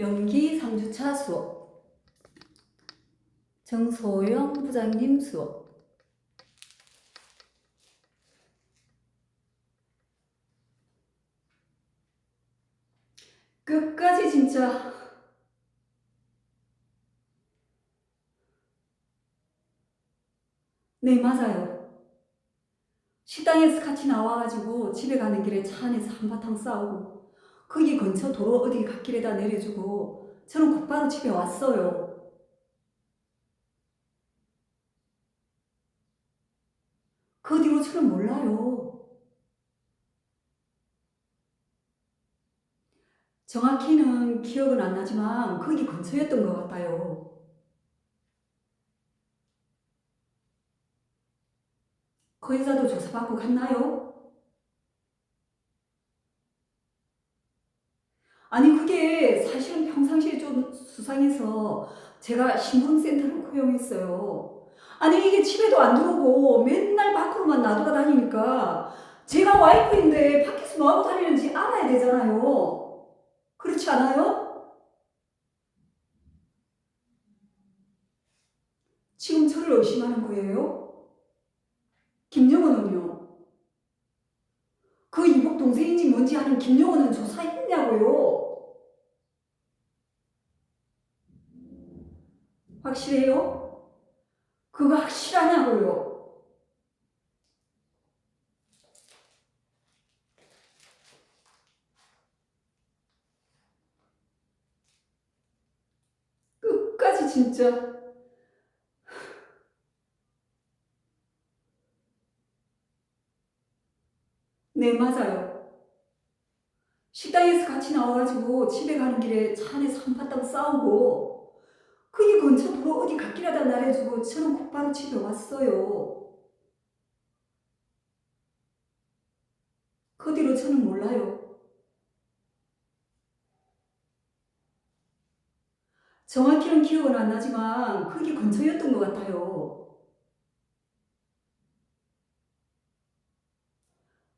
연기 3주차 수업. 정소영 부장님 수업. 끝까지 진짜. 네 맞아요. 식당에서 같이 나와가지고 집에 가는 길에 차 안에서 한바탕 싸우고 거기 근처 도로 어디 갓길에다 내려주고 저는 곧바로 집에 왔어요. 그 뒤로 저는 몰라요. 정확히는 기억은 안 나지만 거기 근처였던 것 같아요. 그 여자도 조사받고 갔나요? 아니 그게 평상시에 좀 수상해서 제가 신분센터를 고용했어요. 아니 이게 집에도 안 들어오고 맨날 밖으로만 놔돌아다니니까 제가 와이프인데 밖에서 뭐하고 다니는지 알아야 되잖아요. 그렇지 않아요? 지금 저를 의심하는 거예요? 김영은은요? 그 이복 동생인지 뭔지 아는 김영은은 조사했냐고요? 확실해요? 그거 확실하냐고요? 끝까지 진짜 네 맞아요. 식당에서 같이 나와가지고 집에 가는 길에 차 안에서 한 바탕 싸우고 그게 근처 도로 어디 갓길에다 내려주고 저는 곧바로 집에 왔어요. 그 뒤로 저는 몰라요. 정확히는 기억은 안 나지만 그게 근처였던 것 같아요.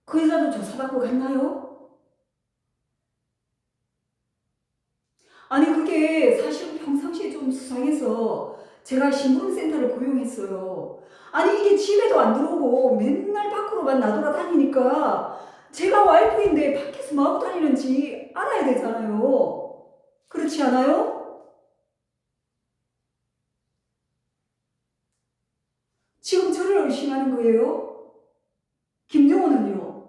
그 여자도 조사받고 갔나요? 아니 그게 평상시에 좀 수상해서 제가 신분센터를 고용했어요. 아니 이게 집에도 안 들어오고 맨날 밖으로만 나돌아다니니까 제가 와이프인데 밖에서 뭐 하고 다니는지 알아야 되잖아요. 그렇지 않아요? 지금 저를 의심하는 거예요? 김용호는요?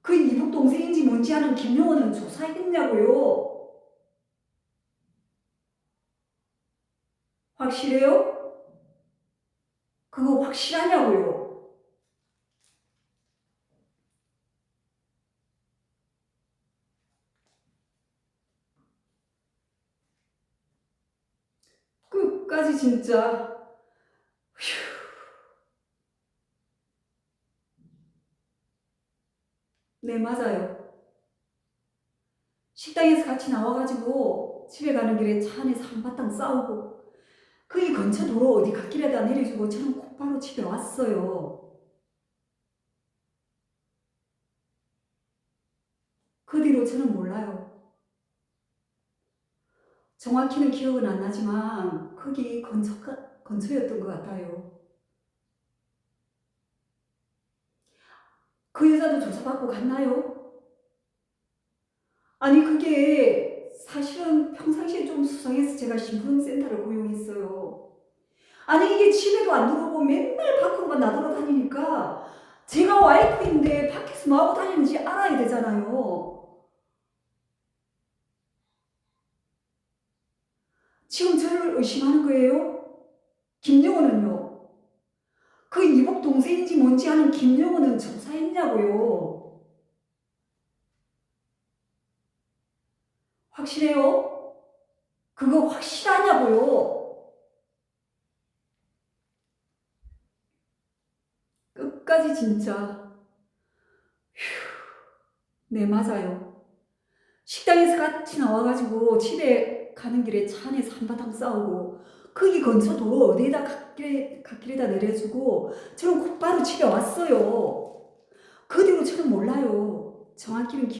그 이북 동생인지 뭔지 아는 김용호는 조사했냐고요? 확실해요? 그거 확실하냐고요? 끝까지 진짜 휴. 네 맞아요. 식당에서 같이 나와가지고 집에 가는 길에 차 안에서 한바탕 싸우고 거기 근처 도로 어디 갓길에다 내려주고 저는 곧바로 집에 왔어요. 그 뒤로 저는 몰라요. 정확히는 기억은 안 나지만 거기 근처, 근처였던 것 같아요. 그 여자도 조사받고 갔나요? 아니 그게 사실은 평상시에 좀 제가 신분센터를 고용했어요. 아니 이게 집에도 안 들어오고 맨날 밖으로만 나돌아 다니니까 제가 와이프인데 밖에서 뭐하고 다니는지 알아야 되잖아요. 지금 저를 의심하는 거예요? 김영호는요? 그 이복 동생인지 뭔지 아는 김영호는 조사했냐고요? 확실해요? 그거 확실하냐고요? 끝까지 진짜 휴, 네 맞아요. 식당에서 같이 나와가지고 집에 가는 길에 차 안에서 한바탕 싸우고 거기 근처 도로 어디에다 갓길에, 갓길에다 내려주고 저는 곧바로 집에 왔어요. 그 뒤로 저는 몰라요. 정확히는 기...